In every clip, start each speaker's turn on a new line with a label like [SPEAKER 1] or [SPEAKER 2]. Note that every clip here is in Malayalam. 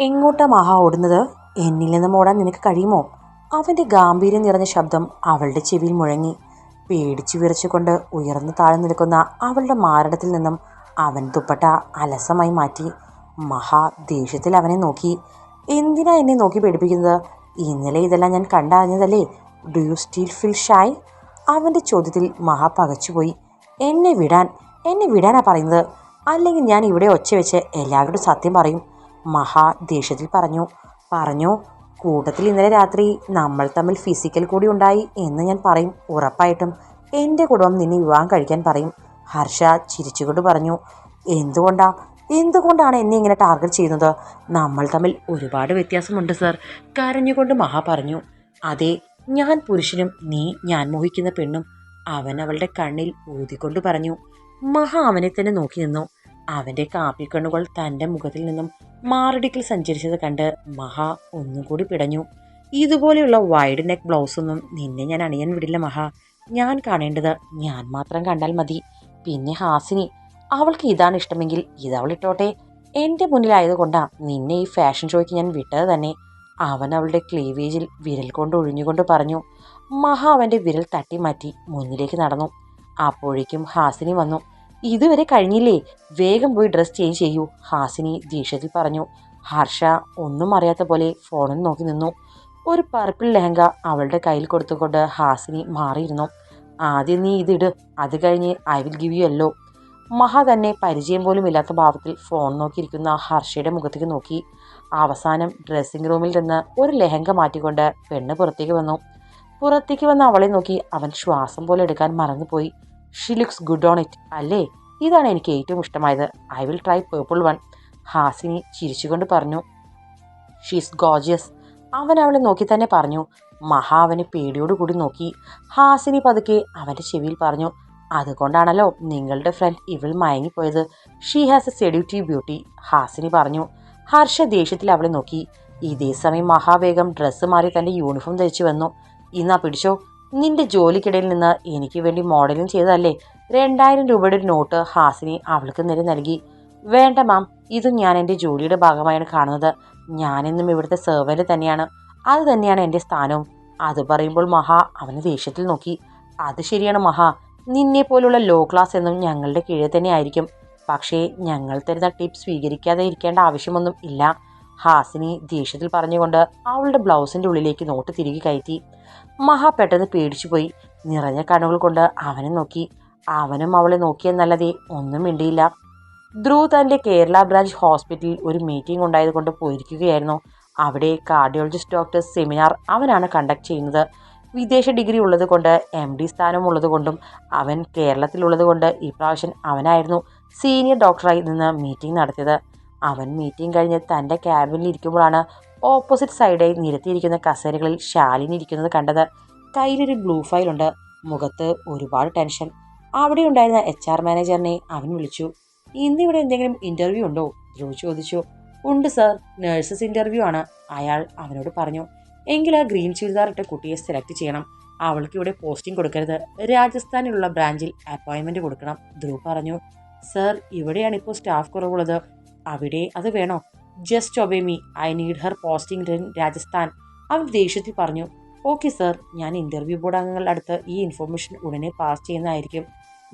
[SPEAKER 1] എങ്ങോട്ടാ മഹാ ഓടുന്നത്? എന്നിൽ നിന്നും ഓടാൻ നിനക്ക് കഴിയുമോ? അവന്റെ ഗാംഭീര്യം നിറഞ്ഞ ശബ്ദം അവളുടെ ചെവിയിൽ മുഴങ്ങി. പേടിച്ചു വിറച്ചുകൊണ്ട് ഉയർന്നു താഴ്ന്നു നിൽക്കുന്ന അവളുടെ മാരടത്തിൽ നിന്നും അവൻ ദുപ്പട്ട അലസമായി മാറ്റി. മഹാ ദേഷ്യത്തിൽ അവനെ നോക്കി. എന്തിനാ എന്നെ നോക്കി പേടിപ്പിക്കുന്നത്? ഇന്നലെ ഇതെല്ലാം ഞാൻ കണ്ടറിഞ്ഞതല്ലേ? Do you still feel shy അവന്റെ ചോദ്യത്തിൽ മഹാ പകച്ചുപോയി. എന്നെ വിടാൻ എന്നെ വിടാനാ പറയുന്നത്? അല്ലെങ്കിൽ ഞാൻ ഇവിടെ ഒച്ച വെച്ച് എല്ലാവരോടും സത്യം പറയും. മഹാ ദേഷ്യത്തിൽ പറഞ്ഞു. പറഞ്ഞു കൂട്ടത്തിൽ ഇന്നലെ രാത്രി നമ്മൾ തമ്മിൽ ഫിസിക്കൽ കൂടി ഉണ്ടായി എന്ന് ഞാൻ പറയും. ഉറപ്പായിട്ടും എന്റെ കുടുംബം നിന്നെ വിവാഹം കഴിക്കാൻ പറയും. ഹർഷ ചിരിച്ചുകൊണ്ട് പറഞ്ഞു. എന്തുകൊണ്ടാ? എന്തുകൊണ്ടാണ് എന്നെ ഇങ്ങനെ ടാർഗറ്റ് ചെയ്യുന്നത്? നമ്മൾ തമ്മിൽ ഒരുപാട് വ്യത്യാസമുണ്ട് സർ കരഞ്ഞുകൊണ്ട് മഹാ പറഞ്ഞു. അതെ ഞാൻ പുരുഷനും നീ ഞാൻ മോഹിക്കുന്ന പെണ്ണും. അവൻ അവളുടെ കണ്ണിൽ ഊതിക്കൊണ്ട് പറഞ്ഞു. മഹാ അവനെ തന്നെ നോക്കി നിന്നു. അവന്റെ കാപ്പിക്കണ്ണുകൾ തന്റെ മുഖത്തിൽ നിന്നും മാറടിക്കൽ സഞ്ചരിച്ചത് കണ്ട് മഹാ ഒന്നും കൂടി പിടഞ്ഞു. ഇതുപോലെയുള്ള വൈഡ് നെക്ക് ബ്ലൗസൊന്നും നിന്നെ ഞാൻ അണിയാൻ വിടില്ല മഹ. ഞാൻ കാണേണ്ടത് ഞാൻ മാത്രം കണ്ടാൽ മതി. പിന്നെ ഹാസിനി അവൾക്ക് ഇതാണ് ഇഷ്ടമെങ്കിൽ ഇതവൾ ഇട്ടോട്ടെ. എന്റെ മുന്നിലായതുകൊണ്ടാ നിന്നെ ഈ ഫാഷൻ ഷോയ്ക്ക് ഞാൻ വിട്ടത് തന്നെ. അവൻ അവളുടെ ക്ലീവേജിൽ വിരൽ കൊണ്ട് ഒഴിഞ്ഞുകൊണ്ട് പറഞ്ഞു. മഹ അവന്റെ വിരൽ തട്ടി മാറ്റി മുന്നിലേക്ക് നടന്നു. അപ്പോഴേക്കും ഹാസിനി വന്നു. ഇതുവരെ കഴിഞ്ഞില്ലേ? വേഗം പോയി ഡ്രസ് ചേഞ്ച് ചെയ്യൂ ഹാസിനി ദീക്ഷത്തിൽ പറഞ്ഞു. ഹർഷ ഒന്നും അറിയാത്ത പോലെ ഫോണിൽ നോക്കി നിന്നു. ഒരു പർപ്പിൾ ലെഹങ്ക അവളുടെ കയ്യിൽ കൊടുത്തുകൊണ്ട് ഹാസിനി മാറിയിരുന്നു. ആദ്യം നീ ഇതിട് അത് കഴിഞ്ഞ് ഐ വിൽ ഗിവ് യു അല്ലോ മഹ തന്നെ പരിചയം പോലും ഇല്ലാത്ത ഭാവത്തിൽ ഫോൺ നോക്കിയിരിക്കുന്ന ഹർഷയുടെ മുഖത്തേക്ക് നോക്കി. അവസാനം ഡ്രസ്സിംഗ് റൂമിൽ നിന്ന് ഒരു ലെഹങ്ക മാറ്റിക്കൊണ്ട് പെണ്ണ് പുറത്തേക്ക് വന്നു. പുറത്തേക്ക് വന്ന അവളെ നോക്കി അവൻ ശ്വാസം പോലെ എടുക്കാൻ മറന്നുപോയി. She looks good on it അല്ലേ? ഇതാണ് എനിക്ക് ഏറ്റവും ഇഷ്ടമായത്. I will try purple one Hasini ചിരിച്ചുകൊണ്ട് പറഞ്ഞു. ഷീസ് ഗോജിയസ് അവൻ അവളെ നോക്കി തന്നെ പറഞ്ഞു. മഹാ അവനെ പേടിയോടുകൂടി നോക്കി. ഹാസിനി പതുക്കെ അവന്റെ ചെവിയിൽ പറഞ്ഞു. അതുകൊണ്ടാണല്ലോ നിങ്ങളുടെ ഫ്രണ്ട് ഇവൾ മയങ്ങിപ്പോയത്. She has a seductive beauty Hasini പറഞ്ഞു. ഹർഷ ദേഷ്യത്തിൽ അവളെ നോക്കി. ഇതേ സമയം മഹാവേഗം ഡ്രസ്സ് മാറി തന്റെ യൂണിഫോം ധരിച്ചു വന്നു. ഇന്നാ പിടിച്ചോ? നിന്റെ ജോലിക്കിടയിൽ നിന്ന് എനിക്ക് വേണ്ടി മോഡലിംഗ് ചെയ്തതല്ലേ? രണ്ടായിരം രൂപയുടെ ഒരു നോട്ട് ഹാസിനി അവൾക്ക് നേരെ നൽകി. വേണ്ട മാം ഇതും ഞാൻ എന്റെ ജോലിയുടെ ഭാഗമായാണ് കാണുന്നത്. ഞാനെന്നും ഇവിടുത്തെ സെർവന്റ് തന്നെയാണ്. അത് തന്നെയാണ് എന്റെ സ്ഥാനവും. അത് പറയുമ്പോൾ മഹാ അവനെ ദേഷ്യത്തിൽ നോക്കി. അത് ശരിയാണ് മഹാ. നിന്നെ പോലുള്ള ലോ ക്ലാസ് എന്നും ഞങ്ങളുടെ കീഴിൽ തന്നെ ആയിരിക്കും. പക്ഷേ ഞങ്ങൾ തരുന്ന ടിപ്പ് സ്വീകരിക്കാതെ ഇരിക്കേണ്ട ആവശ്യമൊന്നും ഇല്ല. ഹാസിനി ദേഷ്യത്തിൽ പറഞ്ഞുകൊണ്ട് അവളുടെ ബ്ലൗസിന്റെ ഉള്ളിലേക്ക് നോട്ട് തിരികെ കയറ്റി. മഹാ പെട്ടെന്ന് പേടിച്ചുപോയി. നിറഞ്ഞ കണ്ണുകൾ കൊണ്ട് അവനെ നോക്കി. അവനും അവളെ നോക്കിയെന്നല്ലാതെ ഒന്നും മിണ്ടിയില്ല. ധ്രുവ് തന്റെ കേരള ബ്രാഞ്ച് ഹോസ്പിറ്റലിൽ ഒരു മീറ്റിംഗ് ഉണ്ടായതുകൊണ്ട് പോയിരിക്കുകയായിരുന്നു. അവിടെ കാർഡിയോളജിസ്റ്റ് ഡോക്ടർ സെമിനാർ അവനാണ് കണ്ടക്ട് ചെയ്യുന്നത്. വിദേശ ഡിഗ്രി ഉള്ളത് കൊണ്ട് എം ഡി സ്ഥാനം ഉള്ളതുകൊണ്ടും അവൻ കേരളത്തിലുള്ളത് കൊണ്ട് ഇപ്രാവശ്യം അവനായിരുന്നു സീനിയർ ഡോക്ടറായി നിന്ന് മീറ്റിംഗ് നടത്തിയത്. അവൻ മീറ്റിംഗ് കഴിഞ്ഞ് തന്റെ ക്യാബിനിൽ ഇരിക്കുമ്പോഴാണ് ഓപ്പോസിറ്റ് സൈഡായി നിരത്തിയിരിക്കുന്ന കസേരകളിൽ ശാലിനി ഇരിക്കുന്നത് കണ്ടത് കയ്യിലൊരു ബ്ലൂ ഫയൽ ഉണ്ട്. മുഖത്ത് ഒരുപാട് ടെൻഷൻ. അവിടെ ഉണ്ടായിരുന്ന എച്ച് ആർ മാനേജറിനെ അവൻ വിളിച്ചു. ഇന്നിവിടെ എന്തെങ്കിലും ഇന്റർവ്യൂ ഉണ്ടോ? ധ്രുവ് ചോദിച്ചു. ഉണ്ട് സർ. നഴ്സസ് ഇന്റർവ്യൂ ആണ്. അയാൾ അവനോട് പറഞ്ഞു. എങ്കിൽ ആ ഗ്രീൻ ചുരിദാർ ഇട്ട കുട്ടിയെ സെലക്ട് ചെയ്യണം. അവൾക്ക് ഇവിടെ പോസ്റ്റിംഗ് കൊടുക്കരുത്. രാജസ്ഥാനിലുള്ള ബ്രാഞ്ചിൽ അപ്പോയിൻമെന്റ് കൊടുക്കണം. ധ്രുവ് പറഞ്ഞു. സർ ഇവിടെയാണ് ഇപ്പോൾ സ്റ്റാഫ് കുറവുള്ളത്. അവിടെ അത് വേണോ? Just obey me I need her posting in Rajasthan അവൻ ദേഷ്യത്തിൽ പറഞ്ഞു ഓക്കെ സർ ഞാൻ ഇന്റർവ്യൂ ബോർഡ് അംഗങ്ങളുടെ അടുത്ത് ഈ ഇൻഫർമേഷൻ ഉടനെ പാസ് ചെയ്യുന്നതായിരിക്കും.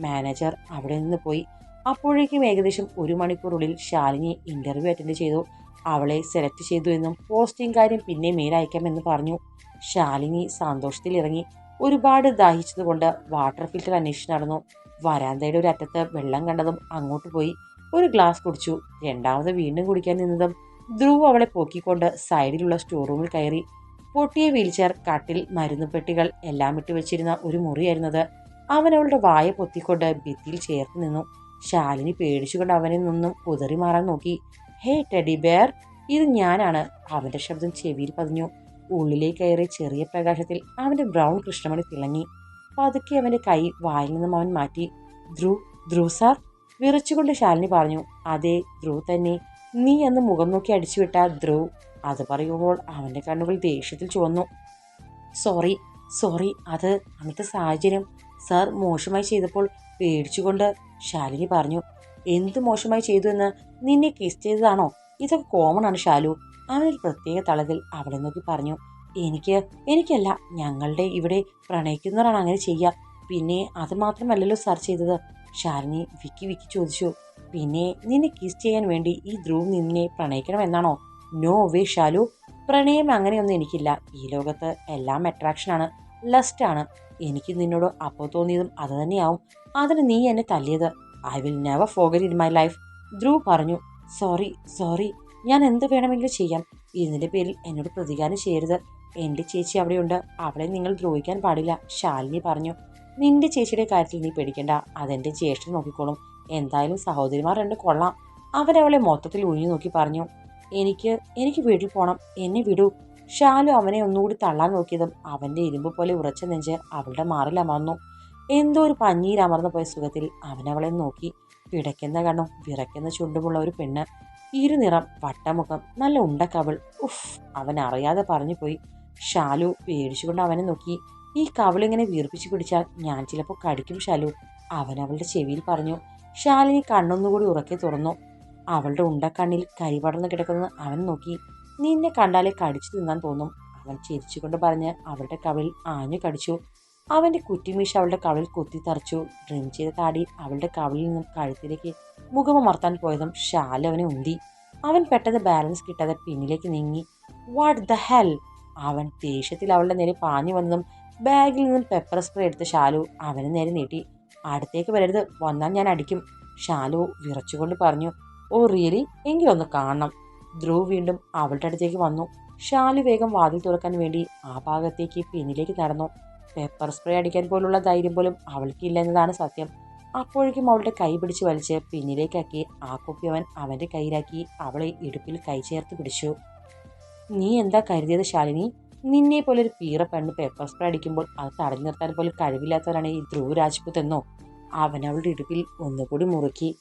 [SPEAKER 1] മാനേജർ അവിടെ നിന്ന് പോയി. അപ്പോഴേക്കും ഏകദേശം ഒരു മണിക്കൂറുള്ളിൽ ശാലിനി ഇന്റർവ്യൂ അറ്റൻഡ് ചെയ്തു. അവളെ സെലക്ട് ചെയ്തു എന്നും പോസ്റ്റിംഗ് കാര്യം പിന്നെ മേലയക്കാമെന്ന് പറഞ്ഞു. ശാലിനി സന്തോഷത്തിൽ ഇറങ്ങി. ഒരുപാട് ദാഹിച്ചതുകൊണ്ട് വാട്ടർ ഫിൽറ്റർ അന്വേഷിച്ച് നടന്നു. വരാന്തയുടെ ഒരു അറ്റത്ത് വെള്ളം കണ്ടതും അങ്ങോട്ട് പോയി. ഒരു ഗ്ലാസ് കുടിച്ചു. രണ്ടാമത് വീണ്ടും കുടിക്കാൻ നിന്നതും ധ്രുവ് അവളെ പൊക്കിക്കൊണ്ട് സൈഡിലുള്ള സ്റ്റോർ റൂമിൽ കയറി. പൊട്ടിയ വീൽചെയർ കട്ടിൽ മരുന്നുപെട്ടികൾ എല്ലാം ഇട്ട് വെച്ചിരുന്ന ഒരു മുറിയായിരുന്നത് അവൻ അവളുടെ വായ പൊത്തിക്കൊണ്ട് ഭിത്തിയിൽ ചേർത്ത് നിന്നു. ശാലിനി പേടിച്ചുകൊണ്ട് അവനിൽ നിന്നും കുതറി മാറാൻ നോക്കി. ഹേ ടെഡി ബെയർ ഇത് ഞാനാണ്. അവന്റെ ശബ്ദം ചെവിയിൽ പതിഞ്ഞു. ഉള്ളിലേക്ക് കയറി ചെറിയ പ്രകാശത്തിൽ അവന്റെ ബ്രൗൺ കൃഷ്ണമണി തിളങ്ങി. പതുക്കെ അവന്റെ കൈ വായിൽ നിന്നും അവൻ മാറ്റി. ധ്രുവ് ധ്രുവ് സാർ വിറച്ചുകൊണ്ട് ശാലിനി പറഞ്ഞു അതെ ധ്രുവ് തന്നെ. നീ അന്ന് മുഖം നോക്കി അടിച്ചുവിട്ട ധ്രുവ്. അത് പറയുമ്പോൾ അവന്റെ കണ്ണുകൾ ദേഷ്യത്തിൽ ചുവന്നു. സോറി സോറി അത് അന്നത്തെ സാഹചര്യം. സാർ മോശമായി ചെയ്തപ്പോൾ പേടിച്ചുകൊണ്ട് ശാലിനി പറഞ്ഞു എന്ത് മോശമായി ചെയ്തു എന്ന് നിന്നെ കിസ് ചെയ്തതാണോ? ഇതൊക്കെ കോമൺ ആണ് ശാലു. അവനൊരു പ്രത്യേക തളത്തിൽ അവളെ നോക്കി പറഞ്ഞു എനിക്ക് എനിക്കല്ല. ഞങ്ങളുടെ ഇവിടെ പ്രണയിക്കുന്നവരാണ് അങ്ങനെ ചെയ്യുക. പിന്നെ അത് മാത്രമല്ലല്ലോ സാർ ചെയ്തത്. ശാലിനി വിക്കി വിക്കി ചോദിച്ചു പിന്നെ നിന്നെ കിസ് ചെയ്യാൻ വേണ്ടി ഈ ധ്രുവ് നിന്നെ പ്രണയിക്കണമെന്നാണോ? No way Shalu. പ്രണയം അങ്ങനെയൊന്നും എനിക്കില്ല. ഈ ലോകത്ത് എല്ലാം അട്രാക്ഷനാണ് ലസ്റ്റാണ് എനിക്ക് നിന്നോട് അപ്പോൾ തോന്നിയതും അത് തന്നെയാവും. അതിന് നീ എന്നെ തല്ലിയത്. I will never forget in my life Dhruv പറഞ്ഞു സോറി സോറി ഞാൻ എന്ത് വേണമെങ്കിലും ചെയ്യാം. ഇതിന്റെ പേരിൽ എന്നോട് പ്രതികാരം ചെയ്യരുത്. എന്റെ ചേച്ചി അവിടെയുണ്ട്. അവളെ നിങ്ങൾ ദ്രോഹിക്കാൻ പാടില്ല ശാലിനി പറഞ്ഞു. നിന്റെ ചേച്ചിയുടെ കാര്യത്തിൽ നീ പേടിക്കണ്ട. അതെന്റെ ജ്യേഷ്ഠൻ നോക്കിക്കോളും. എന്തായാലും സഹോദരിമാർ രണ്ട് കൊള്ളാം. അവരവളെ മൊത്തത്തിൽ ഒഴിഞ്ഞു നോക്കി പറഞ്ഞു എനിക്ക് എനിക്ക് വീട്ടിൽ പോകണം എന്നെ വിടൂ. ഷാലു അവനെ ഒന്നുകൂടി തള്ളാൻ നോക്കിയതും അവന്റെ ഇരുമ്പ് പോലെ ഉറച്ച നെഞ്ച് അവളുടെ മാറിൽ അമർന്നു. എന്തോ ഒരു പഞ്ഞീർ അമർന്നു പോയ സുഖത്തിൽ അവനവളെ നോക്കി. പിടയ്ക്കുന്ന കണ്ണും വിറയ്ക്കുന്ന ചുണ്ടുമുള്ള ഒരു പെണ്ണ് ഇരുനിറം വട്ടമുഖം നല്ല ഉണ്ടക്കവൾ ഉഫ് അവൻ അറിയാതെ പറഞ്ഞു പോയി ഷാലു പേടിച്ചുകൊണ്ട് അവനെ നോക്കി. ഈ കവളിങ്ങനെ വീർപ്പിച്ചു പിടിച്ചാൽ ഞാൻ ചിലപ്പോൾ കടിക്കും ഷാലു അവൻ അവളുടെ ചെവിയിൽ പറഞ്ഞു ഷാലിനി കണ്ണൊന്നുകൂടി ഉറക്കെ തുറന്നു. അവളുടെ ഉണ്ടക്കണ്ണിൽ കരിപടർന്ന് കിടക്കുന്നത് അവൻ നോക്കി. നിന്നെ കണ്ടാലേ കടിച്ചു തിന്നാൻ തോന്നും. അവൻ ചിരിച്ചുകൊണ്ട് പറഞ്ഞ് അവളുടെ കവിളിൽ ആഞ്ഞു കടിച്ചു. അവന്റെ കുറ്റിമീശ അവളുടെ കവിളിൽ കുത്തി തറച്ചു. ഡ്രിം ചെയ്ത താടി അവളുടെ കവിളിൽ നിന്നും കഴുത്തിലേക്ക് മുഖമമർത്താൻ പോയതും ഷാലു അവനെ ഉന്തി. അവൻ പെട്ടെന്ന് ബാലൻസ് കിട്ടാതെ പിന്നിലേക്ക് നീങ്ങി. What the hell? അവൻ ദേഷ്യത്തിൽ അവളുടെ നേരെ പാഞ്ഞു വന്നതും ബാഗിൽ നിന്നും പെപ്പർ സ്പ്രേ എടുത്ത് ഷാലു അവന് നേരെ നീട്ടി. അടുത്തേക്ക് വരരുത് വന്നാൽ ഞാൻ അടിക്കും. ഷാലു വിറച്ചുകൊണ്ട് പറഞ്ഞു ഓ റിയലി എങ്കിലൊന്ന് കാണണം. ധ്രുവ് വീണ്ടും അവളുടെ അടുത്തേക്ക് വന്നു. ഷാലു വേഗം വാതിൽ തുറക്കാൻ വേണ്ടി ആ ഭാഗത്തേക്ക് പിന്നിലേക്ക് നടന്നു. പെപ്പർ സ്പ്രേ അടിക്കാൻ പോലുള്ള ധൈര്യം പോലും അവൾക്കില്ല എന്നതാണ് സത്യം. അപ്പോഴേക്കും അവളുടെ കൈ പിടിച്ച് വലിച്ച് പിന്നിലേക്കാക്കി ആ കുപ്പി അവൻ അവന്റെ കയ്യിലാക്കി അവളെ ഇടുപ്പിൽ കൈ ചേർത്ത് പിടിച്ചു. നീ എന്താ കരുതിയത് ശാലിനി? നിന്നെ പോലെ ഒരു പീറ പെണ്ണ് പേപ്പർ സ്പ്രേ അടിക്കുമ്പോൾ അത് തടഞ്ഞു നിർത്താൻ പോലും കഴിവില്ലാത്തവരാണ് ഈ ധ്രുവ് രാജ്പുത് എന്നോ. അവൻ അവളുടെ ഇടുപ്പിൽ ഒന്നുകൂടി മുറുക്കി.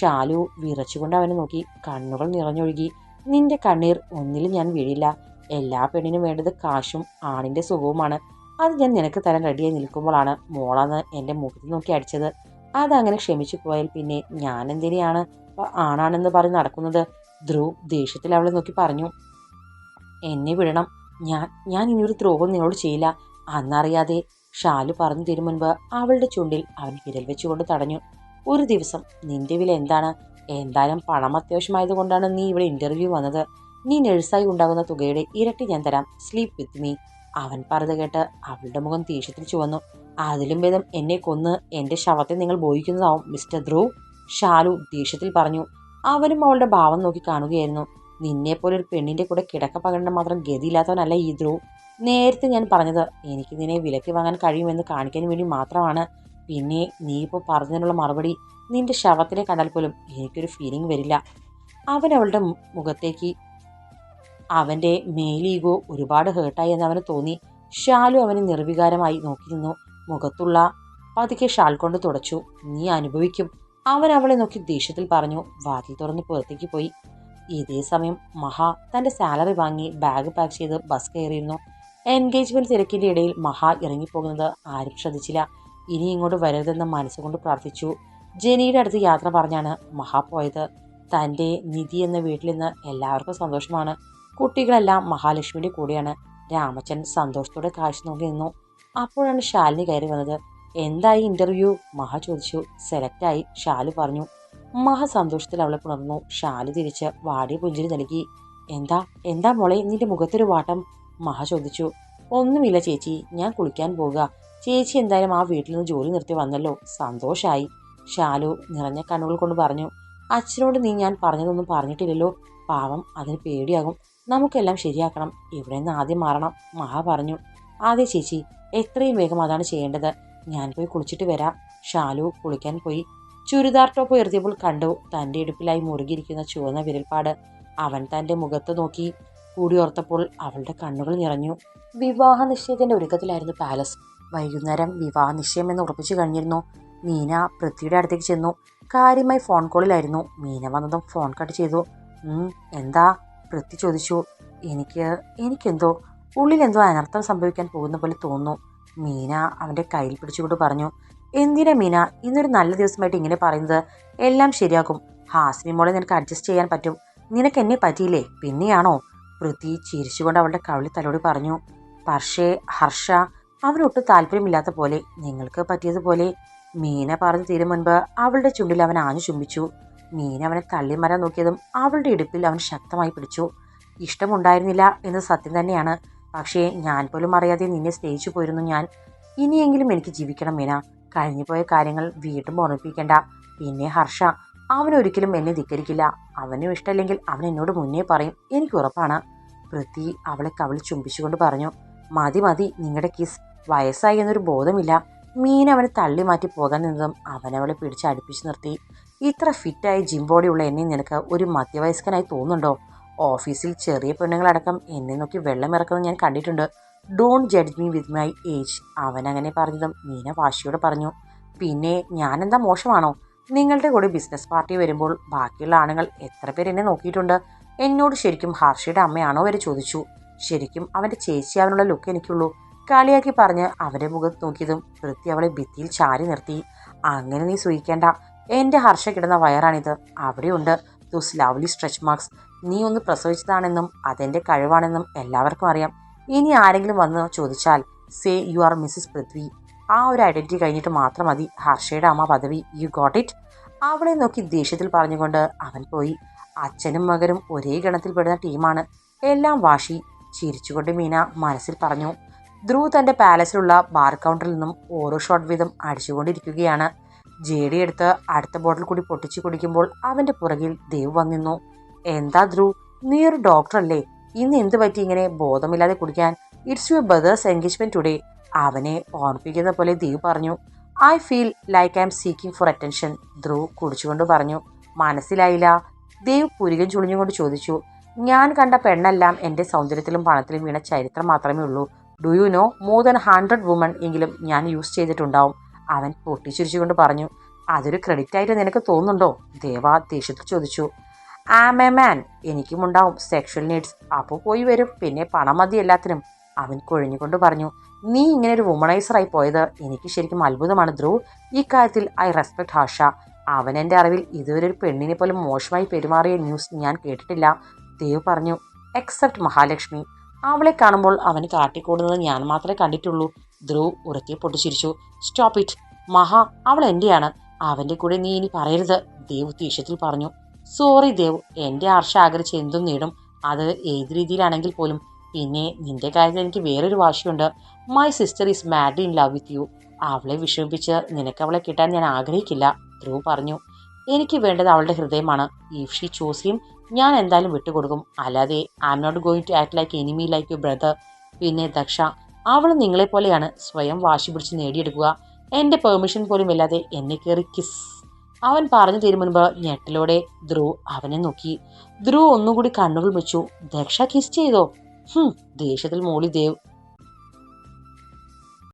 [SPEAKER 1] ഷാലു വിറച്ചുകൊണ്ട് അവനെ നോക്കി. കണ്ണുകൾ നിറഞ്ഞൊഴുകി. നിന്റെ കണ്ണീർ ഒന്നിലും ഞാൻ വീഴില്ല. എല്ലാ പെണ്ണിനും വേണ്ടത് കാശും ആണിന്റെ സുഖവുമാണ്. അത് ഞാൻ നിനക്ക് തരാൻ റെഡിയായി നിൽക്കുമ്പോഴാണ് മോളാന്ന് എന്റെ മുഖത്ത് നോക്കി അടിച്ചത്. അതങ്ങനെ ക്ഷമിച്ചു പോയാൽ പിന്നെ ഞാൻ എന്തിനെയാണ് ആണാണെന്ന് പറഞ്ഞ് നടക്കുന്നത്? ധ്രുവ് ദേഷ്യത്തിൽ അവളെ നോക്കി പറഞ്ഞു. എന്നെ വിടണം. ഞാൻ ഞാൻ ഇനിയൊരു ദ്രോഹം നിന്നോട് ചെയ്യില്ല. അന്നറിയാതെ ഷാലു പറഞ്ഞു തരും മുൻപ് അവളുടെ ചുണ്ടിൽ അവൻ വിരൽ വെച്ചുകൊണ്ട് തടഞ്ഞു. ഒരു ദിവസം നിന്റെ വില എന്താണ്? എന്തായാലും പണം അത്യാവശ്യമായതുകൊണ്ടാണ് നീ ഇവിടെ ഇന്റർവ്യൂ വന്നത്. നീ നഴ്സായി ഉണ്ടാകുന്ന തുകയുടെ ഇരട്ടി ഞാൻ തരാം. സ്ലീപ്പ് വിത്ത് മീ അവൻ പറഞ്ഞു കേട്ട് അവളുടെ മുഖം തീക്ഷത്തിൽ ചുവന്നു. അതിലും ഭേദം എന്നെ കൊന്ന് എന്റെ ശവത്തെ നിങ്ങൾ ബോധിക്കുന്നതാവും മിസ്റ്റർ ധ്രുവ്. ഷാലു ദേഷ്യത്തിൽ പറഞ്ഞു. അവനും അവളുടെ ഭാവം നോക്കി കാണുകയായിരുന്നു. നിന്നെപ്പോലെ ഒരു പെണ്ണിന്റെ കൂടെ കിടക്ക പകരേണ്ട മാത്രം ഗതിയില്ലാത്തവനല്ല ഈ ധ്രുവ് നേരത്തെ ഞാൻ പറഞ്ഞത് എനിക്ക് നിന്നെ വിലക്ക് വാങ്ങാൻ കഴിയുമെന്ന് കാണിക്കാൻ വേണ്ടി മാത്രമാണ്. പിന്നെ നീ ഇപ്പോൾ പറഞ്ഞതിനുള്ള മറുപടി നിന്റെ ശവത്തിനെ കണ്ടാൽ പോലും എനിക്കൊരു ഫീലിംഗ് വരില്ല. അവൻ അവളുടെ മുഖത്തേക്ക് അവന്റെ മേലീഗോ ഒരുപാട് ഹേർട്ടായി എന്ന് അവന് തോന്നി. ഷാലു അവനെ നിർവികാരമായി നോക്കി നിന്നു മുഖത്തുള്ള പതുക്കെ ഷാൾ കൊണ്ട് തുടച്ചു. നീ അനുഭവിക്കും. അവൻ അവളെ നോക്കി ദേഷ്യത്തിൽ പറഞ്ഞു. വാതിൽ തുറന്ന് പുറത്തേക്ക് പോയി. ഇതേ സമയം മഹ തന്റെ സാലറി വാങ്ങി ബാഗ് പാക്ക് ചെയ്ത് ബസ് കയറിയിരുന്നു. എൻഗേജ്മെന്റ് തിരക്കിന്റെ ഇടയിൽ മഹ ഇറങ്ങിപ്പോകുന്നത് ആരും ശ്രദ്ധിച്ചില്ല. ഇനി ഇങ്ങോട്ട് വരരുതെന്ന് മനസ്സുകൊണ്ട് പ്രാർത്ഥിച്ചു. ജെനിയുടെ അടുത്ത് യാത്ര പറഞ്ഞാണ് മഹ പോയത്. തന്റെ നിധി എന്ന വീട്ടിൽ നിന്ന് എല്ലാവർക്കും സന്തോഷമാണ്. കുട്ടികളെല്ലാം മഹാലക്ഷ്മിയുടെ കൂടെയാണ്. രാമച്ചൻ സന്തോഷത്തോടെ കാഴ്ച നോക്കി നിന്നു. അപ്പോഴാണ് ഷാലിന് കയറി വന്നത്. എന്തായി ഇന്റർവ്യൂ മഹ ചോദിച്ചു. സെലക്റ്റായി ഷാലു പറഞ്ഞു. മഹ സന്തോഷത്തിൽ അവളെ പുണർന്നു. ഷാൽ തിരിച്ച് വാടിയ പുഞ്ചിരി നൽകി. എന്താ എന്താ മോളെ നിന്റെ മുഖത്തൊരു വാട്ടം? മഹ ചോദിച്ചു. ഒന്നുമില്ല ചേച്ചി ഞാൻ കുളിക്കാൻ പോവുക. ചേച്ചി എന്തായാലും ആ വീട്ടിൽ നിന്ന് ജോലി നിർത്തി വന്നല്ലോ. സന്തോഷായി. ഷാലു നിറഞ്ഞ കണ്ണുകൾ കൊണ്ട് പറഞ്ഞു. അച്ഛനോട് നീ ഞാൻ പറഞ്ഞതൊന്നും പറഞ്ഞിട്ടില്ലല്ലോ. പാവം അതിന് പേടിയാകും. നമുക്കെല്ലാം ശരിയാക്കണം. ഇവിടെ നിന്ന് ആദ്യം മാറണം. മഹ പറഞ്ഞു. അതെ ചേച്ചി എത്രയും വേഗം അതാണ് ചെയ്യേണ്ടത്. ഞാൻ പോയി കുളിച്ചിട്ട് വരാം. ഷാലു കുളിക്കാൻ പോയി. ചുരിദാർ ടോപ്പ് ഉയർത്തിയപ്പോൾ കണ്ടു തന്റെ ഇടുപ്പിലായി മുറുകിയിരിക്കുന്ന ചുവന്ന വിരൽപ്പാട്. അവൻ തന്റെ മുഖത്ത് നോക്കി കൂടി ഓർത്തപ്പോൾ അവളുടെ കണ്ണുകൾ നിറഞ്ഞു. വിവാഹ നിശ്ചയത്തിന്റെ ഒരുക്കത്തിലായിരുന്നു പാലസ്. വൈകുന്നേരം വിവാഹ നിശ്ചയം എന്ന് ഉറപ്പിച്ചു കഴിഞ്ഞിരുന്നു. മീന പൃഥ്വിയുടെ അടുത്തേക്ക് ചെന്നു. കാര്യമായി ഫോൺ കോളിലായിരുന്നു. മീന വന്നതും ഫോൺ കട്ട് ചെയ്തു. എന്താ? പൃഥ്വി ചോദിച്ചു. എനിക്ക് എനിക്കെന്തോ? ഉള്ളിലെന്തോ അനർത്ഥം സംഭവിക്കാൻ പോകുന്ന പോലെ തോന്നുന്നു. മീന അവന്റെ കയ്യിൽ പിടിച്ചുകൊണ്ട് പറഞ്ഞു. എന്തിനാ മീന? ഇന്നൊരു നല്ല ദിവസമായിട്ട് ഇങ്ങനെ പറയുന്നത്. എല്ലാം ശരിയാകും. ഹാസിനി മോളെ നിനക്ക് അഡ്ജസ്റ്റ് ചെയ്യാൻ പറ്റും. നിനക്ക് എന്നെ പറ്റിയില്ലേ? പിന്നെയാണോ? പൃഥ്വി ചിരിച്ചുകൊണ്ട് അവളുടെ കവിളി തലോടി പറഞ്ഞു. പക്ഷേ ഹർഷ അവനൊട്ടും താല്പര്യമില്ലാത്ത പോലെ നിങ്ങൾക്ക് പറ്റിയതുപോലെ മീന പറഞ്ഞു തീരും മുൻപ് അവളുടെ ചുണ്ടിൽ അവൻ ആഞ്ഞു ചുംബിച്ചു. മീന അവനെ തള്ളിമരാൻ നോക്കിയതും അവളുടെ ഇടുപ്പിൽ അവൻ ശക്തമായി പിടിച്ചു. ഇഷ്ടമുണ്ടായിരുന്നില്ല എന്ന് സത്യം തന്നെയാണ്. പക്ഷേ ഞാൻ പോലും അറിയാതെ നിന്നെ സ്നേഹിച്ചു പോയിരുന്നു ഞാൻ. ഇനിയെങ്കിലും എനിക്ക് ജീവിക്കണം മീന. കഴിഞ്ഞുപോയ കാര്യങ്ങൾ വീണ്ടും ഓർമ്മിപ്പിക്കേണ്ട. പിന്നെ ഹർഷ അവനൊരിക്കലും എന്നെ ധിക്കരിക്കില്ല. അവനും ഇഷ്ടമല്ലെങ്കിൽ അവൻ എന്നോട് മുന്നേ പറയും. എനിക്ക് ഉറപ്പാണ്. പൃഥ്വി അവളെ കവൾ ചുംബിച്ചുകൊണ്ട് പറഞ്ഞു മതി മതി നിങ്ങളുടെ കിസ് വയസ്സായി എന്നൊരു ബോധമില്ല. മീൻ അവനെ തള്ളി മാറ്റി പോകാൻ നിന്നതും അവനവളെ പിടിച്ച് അടുപ്പിച്ച് നിർത്തി. ഇത്ര ഫിറ്റായി ജിം ബോഡിയുള്ള എന്നെ നിനക്ക് ഒരു മധ്യവയസ്കനായി തോന്നുന്നുണ്ടോ? ഓഫീസിൽ ചെറിയ പെണ്ണുങ്ങളടക്കം എന്നെ നോക്കി വെള്ളം ഇറക്കുന്നത് ഞാൻ കണ്ടിട്ടുണ്ട്. Don't judge me with my age അവൻ അങ്ങനെ പറഞ്ഞതും മീന വാശിയോട് പറഞ്ഞു. പിന്നെ ഞാനെന്താ മോശമാണോ? നിങ്ങളുടെ കൂടെ ബിസിനസ് പാർട്ടി വരുമ്പോൾ ബാക്കിയുള്ള ആണുങ്ങൾ എത്ര പേര് എന്നെ നോക്കിയിട്ടുണ്ട്? എന്നോട് ശരിക്കും ഹർഷയുടെ അമ്മയാണോ വരെ ചോദിച്ചു. ശരിക്കും അവന്റെ ചേച്ചി അവനുള്ള ലുക്ക് എനിക്കുള്ളൂ. കളിയാക്കി പറഞ്ഞ് അവരെ മുഖത്ത് നോക്കിയതും വൃത്തി അവളെ ഭിത്തിയിൽ ചാരി നിർത്തി. അങ്ങനെ നീ സൂഹിക്കേണ്ട എന്റെ ഹർഷ കിടന്ന വയറാണിത്. അവിടെയുണ്ട്. ദോസ് ലവ്ലി സ്ട്രെച്ച് മാർക്സ് നീ ഒന്ന് പ്രസവിച്ചതാണെന്നും അതെന്റെ കഴിവാണെന്നും എല്ലാവർക്കും അറിയാം. ഇനി ആരെങ്കിലും വന്ന് ചോദിച്ചാൽ say you are missus Prithvi ആ ഒരു ഐഡന്റിറ്റി കഴിഞ്ഞിട്ട് മാത്രം മതി. ഹർഷയുടെ അമ്മ പദവി യു ഗോട്ട് ഇറ്റ് അവളെ നോക്കി ദേഷ്യത്തിൽ പറഞ്ഞുകൊണ്ട് അവൻ പോയി. അച്ഛനും മകനും ഒരേ ഗണത്തിൽപ്പെടുന്ന ടീമാണ്. എല്ലാം വാശി. ചിരിച്ചുകൊണ്ട് മീന മനസ്സിൽ പറഞ്ഞു ധ്രുവ് തന്റെ പാലസിലുള്ള ബാർ കൗണ്ടറിൽ നിന്നും ഓരോ ഷോട്ട് വീതം അടിച്ചുകൊണ്ടിരിക്കുകയാണ്. ജേഡി എടുത്ത് അടുത്ത ബോട്ടിൽ കൂടി പൊട്ടിച്ചു കുടിക്കുമ്പോൾ അവന്റെ പുറകിൽ ദേവ് വന്നിരുന്നു എന്താ ധ്രുവ്? നീ ഒരു ഡോക്ടറല്ലേ. ഇന്ന് എന്ത് പറ്റി ഇങ്ങനെ ബോധമില്ലാതെ കുടിക്കാൻ? It's your brother's engagement today അവനെ ഓർമ്മിപ്പിക്കുന്ന പോലെ ദീപ് പറഞ്ഞു I feel like I'm seeking for attention Dhruv കുടിച്ചുകൊണ്ട് പറഞ്ഞു മനസ്സിലായില്ല. ദേവ് പുരികം ചുളിഞ്ഞുകൊണ്ട് ചോദിച്ചു ഞാൻ കണ്ട പെണ്ണെല്ലാം എന്റെ സൗന്ദര്യത്തിലും പണത്തിലും വീണ ചരിത്രം മാത്രമേ ഉള്ളൂ. Do you know more than hundred woman എങ്കിലും ഞാൻ യൂസ് ചെയ്തിട്ടുണ്ടാവും? അവൻ പൊട്ടിച്ചിരിച്ചുകൊണ്ട് പറഞ്ഞു അതൊരു ക്രെഡിറ്റ് ആയിട്ട് നിനക്ക് തോന്നുന്നുണ്ടോ? ദേവ ദേഷ്യത്തിൽ ചോദിച്ചു ആം എ മാൻ എനിക്കും ഉണ്ടാവും സെക്ഷൽ നീഡ്സ് അപ്പോൾ പോയി വരും. പിന്നെ പണം മതി എല്ലാത്തിനും. അവൻ കൊഴിഞ്ഞുകൊണ്ട് പറഞ്ഞു നീ ഇങ്ങനെ ഒരു വുമണൈസറായി പോയത്. എനിക്ക് ശരിക്കും അത്ഭുതമാണ് ധ്രുവ്. ഇക്കാര്യത്തിൽ ഐ റെസ്പെക്ട് ഹാഷ അവൻ എന്റെ അറിവിൽ ഇതുവരെ ഒരു പെണ്ണിനെ പോലും മോശമായി പെരുമാറിയ ന്യൂസ് ഞാൻ കേട്ടിട്ടില്ല. ദേവ് പറഞ്ഞു എക്സെപ്റ്റ് മഹാലക്ഷ്മി. അവളെ കാണുമ്പോൾ അവന് കാട്ടിക്കൂടുന്നത് ഞാൻ മാത്രമേ കണ്ടിട്ടുള്ളൂ. ധ്രുവ് ഉറക്കെ പൊട്ടിച്ചിരിച്ചു. സ്റ്റോപ്പ് ഇറ്റ് മഹാ അവൾ എന്റെയാണ് അവന്റെ കൂടെ നീ ഇനി പറയരുത് ദേവ് ദേഷ്യത്തിൽ പറഞ്ഞു. സോറി ദേവ്. എന്റെ ഹർഷ ആഗ്രഹിച്ച് എന്തും നേടും. അത് ഏത് രീതിയിലാണെങ്കിൽ പോലും. പിന്നെ നിന്റെ കാര്യത്തിൽ എനിക്ക് വേറൊരു വാശിയുണ്ട്. My sister is mad in love with you അവളെ വിഷമിപ്പിച്ച് നിനക്ക് അവളെ കിട്ടാൻ ഞാൻ ആഗ്രഹിക്കില്ല. ധ്രുവ് പറഞ്ഞു. എനിക്ക് വേണ്ടത് അവളുടെ ഹൃദയമാണ്. ഇഫ് ഷീ ചൂസ് ഹിം ഞാൻ എന്തായാലും വിട്ടുകൊടുക്കും. അല്ലാതെ I'm not going to act like enemy like you brother പിന്നെ ദക്ഷ അവൾ നിങ്ങളെപ്പോലെയാണ് സ്വയം വാശി പിടിച്ച് നേടിയെടുക്കുക. എന്റെ പെർമിഷൻ പോലും ഇല്ലാതെ എന്നെ കയറി കിസ് അവൻ പറഞ്ഞു തീരും മുൻപ് ഞെട്ടലോടെ ധ്രുവ് അവനെ നോക്കി. ധ്രുവ് ഒന്നുകൂടി കണ്ണുകൾ വെച്ചു ദക്ഷ കിസ് ചെയ്തോ? ഹും ദേഷ്യത്തിൽ മോളി ദേവ്